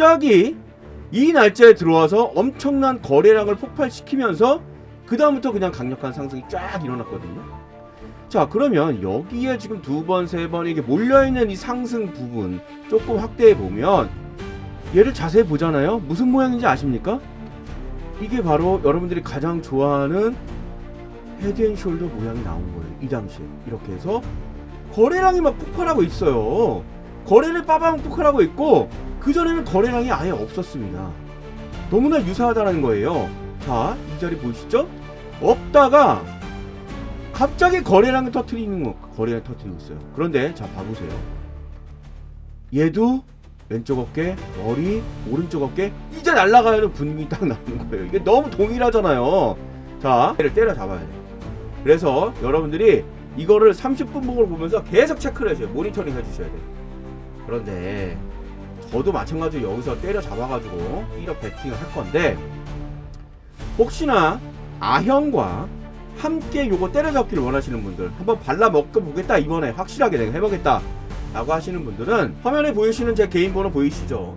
갑자기 이 날짜에 들어와서 엄청난 거래량을 폭발시키면서 그 다음부터 그냥 강력한 상승이 쫙 일어났거든요. 자 그러면 여기에 지금 두 번, 세 번 이게 몰려있는 이 상승 부분 조금 확대해 보면 얘를 자세히 보잖아요. 무슨 모양인지 아십니까? 이게 바로 여러분들이 가장 좋아하는 헤드앤숄더 모양이 나온 거예요. 이 당시에 이렇게 해서 거래량이 막 폭발하고 있어요. 거래를 빠방 폭발하고 있고 그 전에는 거래량이 아예 없었습니다. 너무나 유사하다는 거예요. 자, 이 자리 보이시죠? 없다가 갑자기 거래량을 터트리는 거, 거래량 터트리고 있어요. 그런데 자 봐보세요. 얘도 왼쪽 어깨, 머리, 오른쪽 어깨 이제 날아가는 분위기 딱 나오는 거예요. 이게 너무 동일하잖아요. 자, 얘를 때려 잡아야 돼요. 그래서 여러분들이 이거를 30분 목을 보면서 계속 체크를 해줘요. 모니터링 해주셔야 돼요. 그런데 저도 마찬가지로 여기서 때려 잡아가지고 1억 배팅을 할 건데 혹시나 아형과 함께 요거 때려잡기를 원하시는 분들 한번 발라 먹고 보겠다 이번에 확실하게 내가 해보겠다 라고 하시는 분들은 화면에 보이시는 제 개인 번호 보이시죠